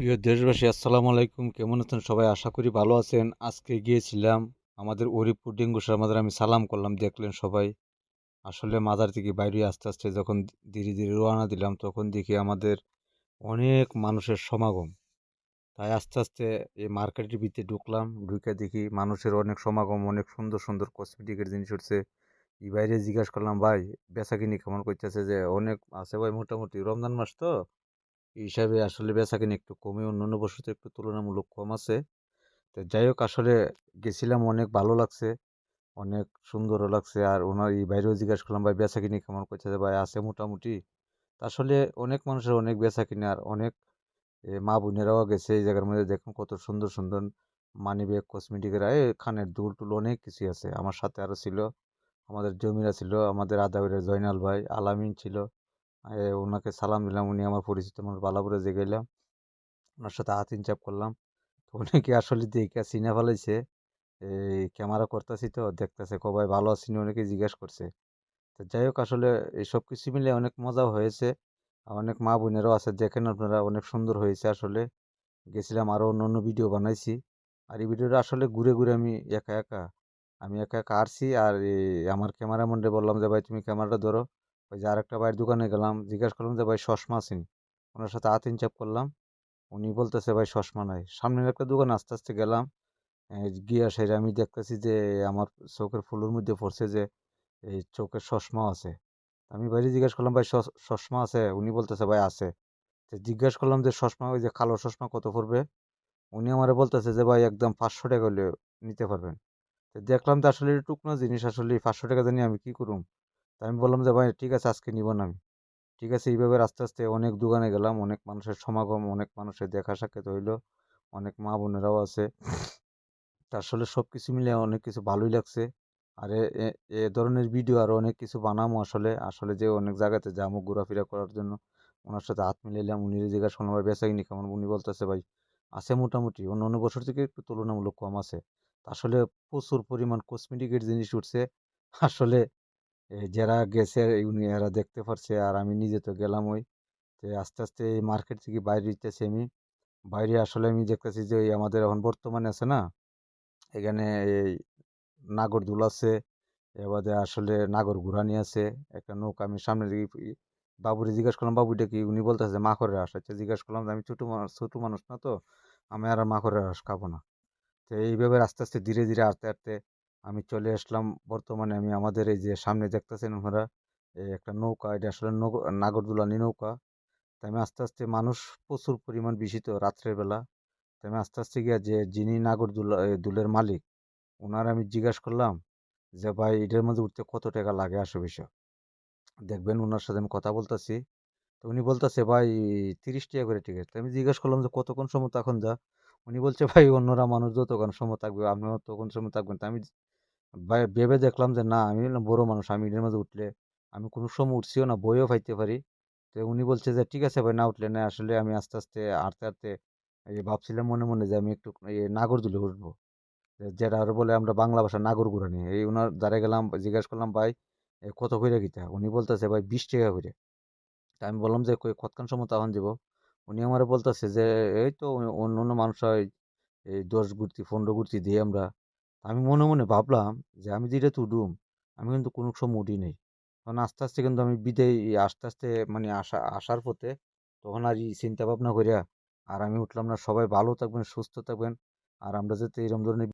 প্রিয় দেশবাসী, আসসালামু আলাইকুম। কেমন আছেন সবাই? আশা করি ভালো আছেন। আজকে গিয়েছিলাম আমাদের অরিপুর ডেঙ্গু মাজার। আমি সালাম করলাম, দেখলেন সবাই। আসলে মাজার থেকে বাইরে আস্তে আস্তে যখন ধীরে ধীরে রওনা দিলাম, তখন দেখি আমাদের অনেক মানুষের সমাগম। তাই আস্তে আস্তে এই মার্কেটের ভিতরে ঢুকলাম, ঢুকে দেখি মানুষের অনেক সমাগম, অনেক সুন্দর সুন্দর কসমেটিকের জিনিস উঠছে। এই বাইরে জিজ্ঞাসা করলাম, ভাই, বেচা কিনি কেমন করতেছে? যে অনেক আছে ভাই, মোটামুটি। রমজান মাস তো। এই হিসাবে আসলে বেচাকেনি একটু কমে, অন্যান্য বছর তো একটু তুলনামূলক কম আছে। তো যাই হোক, আসলে গেছিলাম, অনেক ভালো লাগছে, অনেক সুন্দরও লাগছে। আর ওনার এই বাইরেও জিজ্ঞাসা করলাম, ভাই, বেচাকিনি কেমন করছে ভাই, আছে মোটামুটি। আসলে অনেক মানুষের অনেক বেচাকিনি আর অনেক মা বোনেরাও গেছে এই জায়গার মধ্যে। দেখুন কত সুন্দর সুন্দর মানি ব্যাগ কসমেটিকের এই খানের দুল টুল অনেক কিছু আছে। আমার সাথে আরও ছিল, আমাদের জমিরা ছিল, আমাদের আদাউরের জয়নাল ভাই, আলামিন ছিল। ওনাকে সালাম দিলাম, উনি আমার পরিচিত মানুষ, বালাপুরে যে গেলাম ওনার সাথে হাতিন চাপ করলাম। তো উনি কি আসলে দেখে চিনে ফেলাইছে এই ক্যামেরা করতেছি তো, দেখতেছে কবাই ভালো আছিনি অনেকে জিজ্ঞেস করছে। তো যাই হোক, আসলে এই সব কিছু মিলে অনেক মজাও হয়েছে। অনেক মা বোনেরও আছে, দেখেন আপনারা অনেক সুন্দর হয়েছে আসলে। গেছিলাম আরও অন্য অন্য ভিডিও বানাইছি। আর এই ভিডিওটা আসলে ঘুরে ঘুরে আমি একা একা, আমি একা একা আসছি আর আমার ক্যামেরাম্যানরে বললাম যে, ভাই, তুমি ক্যামেরাটা ধরো। ওই যে আরেকটা ভাইয়ের দোকানে গেলাম, জিজ্ঞাসা করলাম যে, ভাই, চশমা আছেন? ওনার সাথে হাত চাপ করলাম। উনি বলতেছে, ভাই, চশমা নাই। সামনের একটা দোকান আস্তে আস্তে গেলাম। গিয়া সেরে আমি দেখতেছি যে, আমার চোখের ফুলের মধ্যে পড়ছে যে, এই চোখের চশমা আছে। আমি বাইরে জিজ্ঞেস করলাম, ভাই, চশ- চশমা আছে? উনি বলতেছে, ভাই, আছে। তো জিজ্ঞেস করলাম যে, চশমা, ওই যে কালো চশমা কত পড়বে? উনি আমারে বলতেছে যে, ভাই, একদম পাঁচশো টাকা হলে নিতে পারবেন। তো দেখলাম তো আসলে টুকনো জিনিস, আসলে পাঁচশো টাকা জানি আমি কি করুম? তা আমি বললাম যে, ভাই, ঠিক আছে, আজকে নিব না আমি। ঠিক আছে, এইভাবে আস্তে আস্তে অনেক দোকানে গেলাম, অনেক মানুষের সমাগম, অনেক মানুষের দেখা সাক্ষাৎ হইল, অনেক মা বোনেরাও আছে। তা আসলে সব কিছু মিলে অনেক কিছু ভালোই লাগছে। আর এ ধরনের ভিডিও আরও অনেক কিছু বানামো আসলে আসলে যে অনেক জায়গাতে যাব ঘোরাফেরা করার জন্য। ওনার সাথে হাত মিলাইলাম উনি জিজ্ঞাসা করলাম ভাই বেচাকিনি কেমন উনি বলতেছে, ভাই, আছে মোটামুটি, অন্য অন্য বছর থেকে একটু তুলনামূলক কম আছে। আসলে প্রচুর পরিমাণ কসমেটিকের জিনিস উঠছে। আসলে যারা গেছে উনি এরা দেখতে পারছে আর আমি নিজে তো গেলাম ওই। তো আস্তে আস্তে এই মার্কেট থেকে বাইরে দিতেছি আমি। বাইরে আসলে আমি দেখতেছি যে আমাদের এখন বর্তমানে আছে না? এখানে এই নাগরদোল আছে, এবারে আসলে নাগর ঘুরানি আছে। একটা নৌকা আমি সামনে দিকে বাবুরে জিজ্ঞাসা করলাম বাবু এটা কি? উনি বলতেছে, মাখরের রস আচ্ছা জিজ্ঞাসা করলাম, আমি ছোটো মানুষ ছোটো মানুষ না তো? আমি আর মাখরের রস খাব না। তো এইভাবে আস্তে আস্তে, ধীরে ধীরে, আস্তে আস্তে আমি চলে আসলাম। বর্তমানে আমি আমাদের এই যে সামনে দেখতেছেন আপনারা একটা নৌকা, এটা আসলে নৌ- নাগরদোলানি নৌকা। তো আমি আস্তে আস্তে মানুষ প্রচুর পরিমাণ বেশি তো রাত্রের বেলা। তো আমি আস্তে আস্তে গিয়ে যে যিনি নাগরদোলা দুলের মালিক ওনার আমি জিজ্ঞাসা করলাম যে, ভাই, এটার মধ্যে উঠতে কত টাকা লাগে আসো বিষয়? দেখবেন ওনার সাথে আমি কথা বলতেছি। তো উনি বলতেছে, ভাই, তিরিশ টাকা করে টিকিট আমি জিজ্ঞাসা করলাম যে, কতক্ষণ সময় তখন যা? উনি বলছে, ভাই, অন্যরা মানুষ যতক্ষণ সময় থাকবে, আপনিও তখন সময় থাকবেন। তো আমি ভেবে দেখলাম যে, না, আমি হলাম বড় মানুষ, আমি এটার মধ্যে উঠলে আমি কোনো সময় উঠছিও না, বইও পাইতে পারি। তো উনি বলছে যে, ঠিক আছে ভাই, না উঠলে না, আসলে আমি আস্তে আস্তে হাঁটতে হাঁটতে এই ভাবছিলাম মনে মনে যে, আমি একটু এই নাগর নাগরদোলে উঠবো। যেটা আর বলে আমরা বাংলা ভাষা নাগর ঘুরানি এই ওনার দ্বারা গেলাম, জিজ্ঞাসা করলাম, ভাই কত করে গিতা? উনি বলতেছে, ভাই, বিশ টাকা করে তা আমি বললাম যে, কই কতক্ষণ সময় তখন যাব উনি আমার বলতেছে যে, এই তো, অন্য অন্য মানুষ হয়, এই দশ ঘুরতি পনেরো ঘুরতি দিয়ে আমরা। আমি মনে মনে ভাবলাম যে আমি যেটা তো ডুম আমি কিন্তু কোনো সময় উঠি নেই। তখন আস্তে আস্তে কিন্তু আমি বিদায় আস্তে আস্তে মানে আসা, আসার পথে তখন আর এই চিন্তা ভাবনা করিয়া আর আমি উঠলাম না। সবাই ভালো থাকবেন, সুস্থ থাকবেন। আর আমরা যাতে এরকম ধরনের